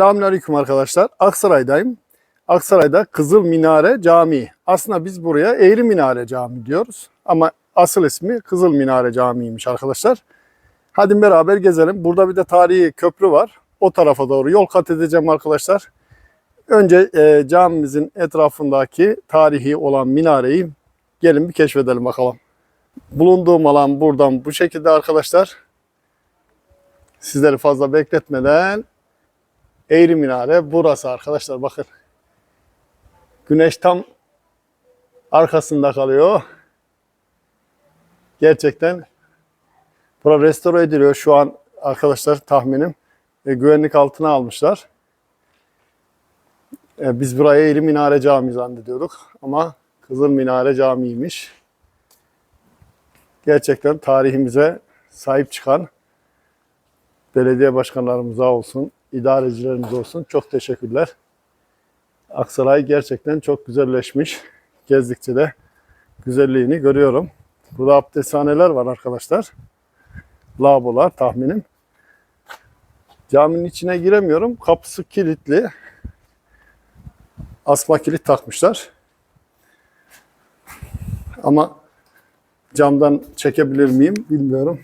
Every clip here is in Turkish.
Selamünaleyküm arkadaşlar. Aksaray'dayım. Aksaray'da Kızıl Minare Camii. Aslında biz buraya Eğri Minare Camii diyoruz. Ama asıl ismi Kızıl Minare Camii'ymiş arkadaşlar. Hadi beraber gezelim. Burada bir de tarihi köprü var. O tarafa doğru yol kat edeceğim arkadaşlar. Önce e, camimizin etrafındaki tarihi olan minareyi gelin bir keşfedelim bakalım. Bulunduğum alan buradan bu şekilde arkadaşlar. Sizleri fazla bekletmeden Eğri Minare burası arkadaşlar bakın. Güneş tam arkasında kalıyor. Gerçekten bura restore ediliyor şu an arkadaşlar tahminim. E, güvenlik altına almışlar. E, biz buraya Eğri Minare Camii zannediyorduk ama Kızıl Minare Camii'ymiş. Gerçekten tarihimize sahip çıkan belediye başkanlarımıza olsun, idarecilerimiz olsun çok teşekkürler. Aksaray gerçekten çok güzelleşmiş. Gezdikçe de güzelliğini görüyorum. Burada abdesthaneler var arkadaşlar. Lavabolar tahminim. Caminin içine giremiyorum. Kapısı kilitli. Asma kilit takmışlar. Ama camdan çekebilir miyim bilmiyorum.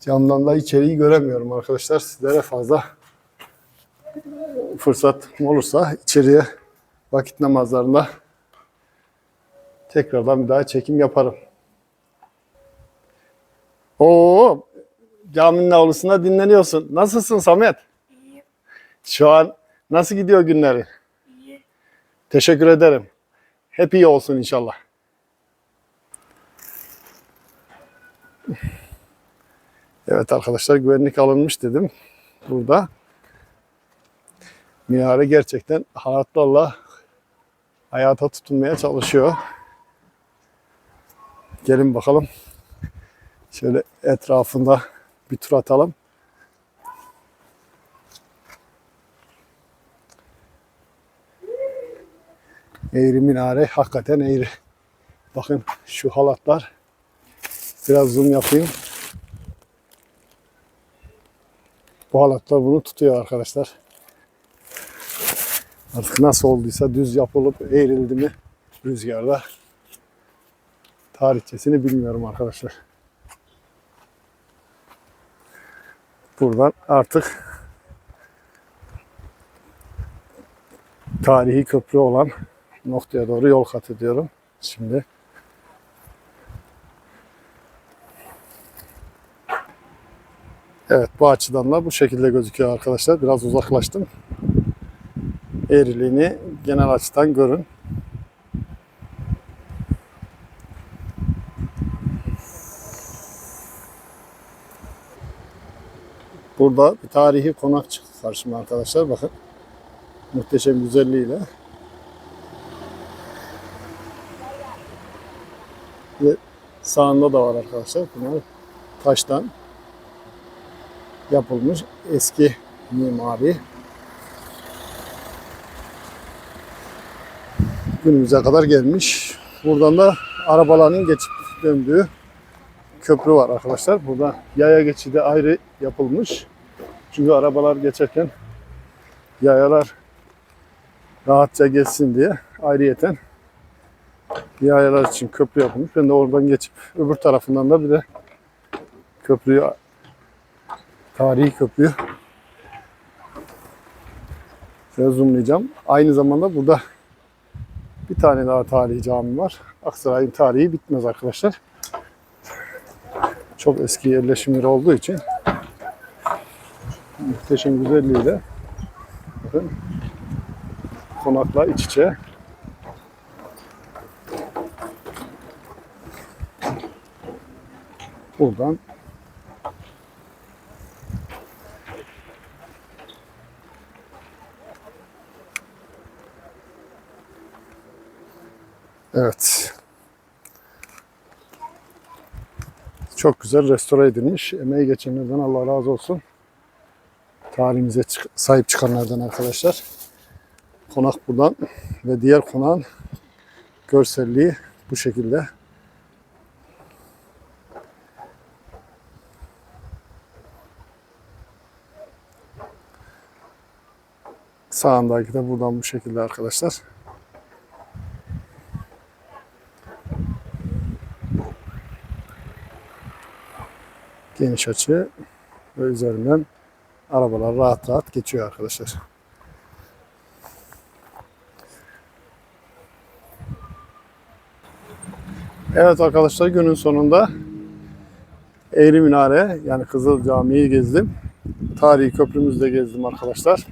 Camdan da içeriği göremiyorum arkadaşlar. Sizlere fazla fırsat olursa içeriye vakit namazlarında tekrardan bir daha çekim yaparım. Oo, caminin avlusunda dinleniyorsun. Nasılsın Samet? İyi, Şu an nasıl gidiyor günleri? iyi. Teşekkür ederim. Hep iyi olsun inşallah. Evet arkadaşlar güvenlik alınmış dedim. Burada. Minare gerçekten hayatlarla hayata tutunmaya çalışıyor. Gelin bakalım. Şöyle etrafında bir tur atalım. Eğri minare hakikaten eğri. Bakın şu halatlar. Biraz zoom yapayım. Bu halatlar bunu tutuyor arkadaşlar. Artık nasıl olduysa düz yapılıp eğrildi mi rüzgarda tarihçesini bilmiyorum arkadaşlar. Buradan artık tarihi köprü olan noktaya doğru yol kat ediyorum. Şimdi Evet bu açıdan da bu şekilde gözüküyor arkadaşlar. Biraz uzaklaştım. Eğriliğini genel açıdan görün. Burada bir tarihi konak çıktı karşıma arkadaşlar. Bakın. Muhteşem güzelliğiyle. Ve sağında da var arkadaşlar. Bunlar taştan yapılmış eski mimari. Günümüze kadar gelmiş. Buradan da arabaların geçip döndüğü köprü var arkadaşlar. Burada yaya geçidi ayrı yapılmış. Çünkü arabalar geçerken yayalar rahatça geçsin diye ayrıyeten yayalar için köprü yapılmış. Ben de oradan geçip öbür tarafından da bir de köprüyü tarihi köprüyü şöyle zoomlayacağım. Aynı zamanda burada bir tane daha tarihi cami var. Aksaray'ın tarihi bitmez arkadaşlar. Çok eski yerleşim yeri olduğu için muhteşem güzelliğiyle bakın konakla iç içe buradan Evet. Çok güzel restore edilmiş. Emeği geçenlerden Allah razı olsun. Tarihimize çık- sahip çıkanlardan arkadaşlar. Konak buradan ve diğer konağın görselliği bu şekilde. Sağındaki de buradan bu şekilde arkadaşlar. Geniş açı ve üzerinden arabalar rahat rahat geçiyor arkadaşlar. Evet arkadaşlar günün sonunda Eğri Minare yani Kızıl Camii'yi gezdim. Tarihi köprümüzü de gezdim arkadaşlar.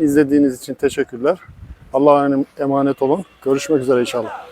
İzlediğiniz için teşekkürler. Allah'a emanet olun. Görüşmek üzere inşallah.